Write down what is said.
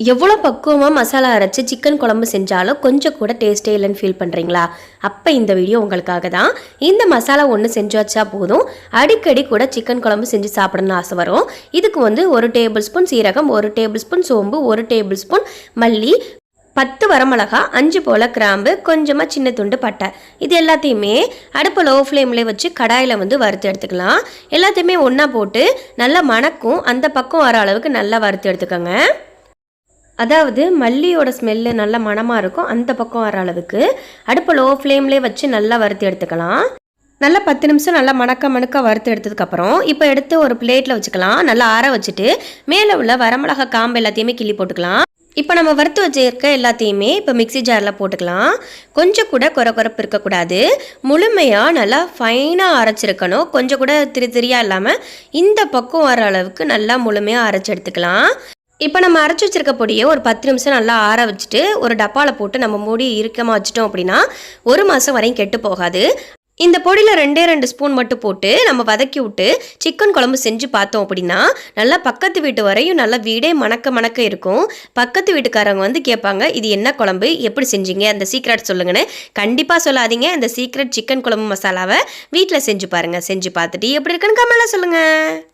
எவ்வளோ பக்குவமாக மசாலா அரைச்சி சிக்கன் குழம்பு செஞ்சாலும் கொஞ்சம் கூட டேஸ்ட்டே இல்லைன்னு ஃபீல் பண்ணுறீங்களா அப்போ இந்த வீடியோ உங்களுக்காக தான். இந்த மசாலா ஒன்று செஞ்சு வச்சா போதும். அடிக்கடி கூட சிக்கன் குழம்பு செஞ்சு சாப்பிடணும்னு ஆசை வரும். இதுக்கு வந்து ஒரு டேபிள் ஸ்பூன் சீரகம் ஒரு டேபிள் ஸ்பூன் சோம்பு ஒரு டேபிள் ஸ்பூன் மல்லி பத்து வரமிளகா அஞ்சு போல் கிராம்பு கொஞ்சமாக சின்ன துண்டு பட்டை. இது எல்லாத்தையுமே அடுப்பு லோ ஃப்ளேமில் வச்சு கடாயில் வந்து வறுத்து எடுத்துக்கலாம். எல்லாத்தையுமே ஒன்றா போட்டு நல்லா மணக்கும். அந்த பக்கம் வர அளவுக்கு நல்லா வறுத்து எடுத்துக்கோங்க. அதாவது மல்லியோட ஸ்மெல்லு நல்ல மணமாக இருக்கும். அந்த பக்கம் வர அளவுக்கு. அடுப்பு லோ ஃப்ளேம்லேயே வச்சு நல்லா வறுத்து எடுத்துக்கலாம். நல்லா பத்து நிமிஷம் நல்லா மணக்க மணக்க வறுத்து எடுத்ததுக்கப்புறம் இப்போ எடுத்து ஒரு பிளேட்டில் வச்சுக்கலாம். நல்லா ஆற வச்சுட்டு மேலே உள்ள வரமிளகா காம்பு எல்லாத்தையுமே கிள்ளி போட்டுக்கலாம். இப்போ நம்ம வறுத்து வச்சிருக்க எல்லாத்தையுமே இப்போ மிக்ஸி ஜாரில் போட்டுக்கலாம். கொஞ்சம் கூட குறை குறைப்பு இருக்கக்கூடாது. முழுமையாக நல்லா ஃபைனாக அரைச்சிருக்கணும். கொஞ்சம் கூட திரி திரியாக இல்லாமல் இந்த பக்கம் வர அளவுக்கு நல்லா முழுமையாக அரைச்சி எடுத்துக்கலாம். இப்போ நம்ம அரைச்சி வச்சிருக்க பொடியை ஒரு பத்து நிமிஷம் நல்லா ஆற வச்சுட்டு ஒரு டப்பாவில் போட்டு நம்ம மூடி இறுக்கமாக வச்சிட்டோம் அப்படின்னா ஒரு மாதம் வரையும் கெட்டு போகாது. இந்த பொடியில் ரெண்டே ரெண்டு ஸ்பூன் மட்டும் போட்டு நம்ம வதக்கி விட்டு சிக்கன் குழம்பு செஞ்சு பார்த்தோம் அப்படின்னா நல்லா பக்கத்து வீட்டு வரையும் நல்லா வீடே மணக்க மணக்க இருக்கும். பக்கத்து வீட்டுக்காரங்க வந்து கேட்பாங்க இது என்ன குழம்பு? எப்படி செஞ்சீங்க? அந்த சீக்ரெட் சொல்லுங்கன்னு. கண்டிப்பாக சொல்லாதீங்க. இந்த சீக்ரெட் சிக்கன் குழம்பு மசாலாவை வீட்டில் செஞ்சு பாருங்கள் செஞ்சு பார்த்துட்டு எப்படி இருக்குன்னு கமெண்ட்ல சொல்லுங்கள்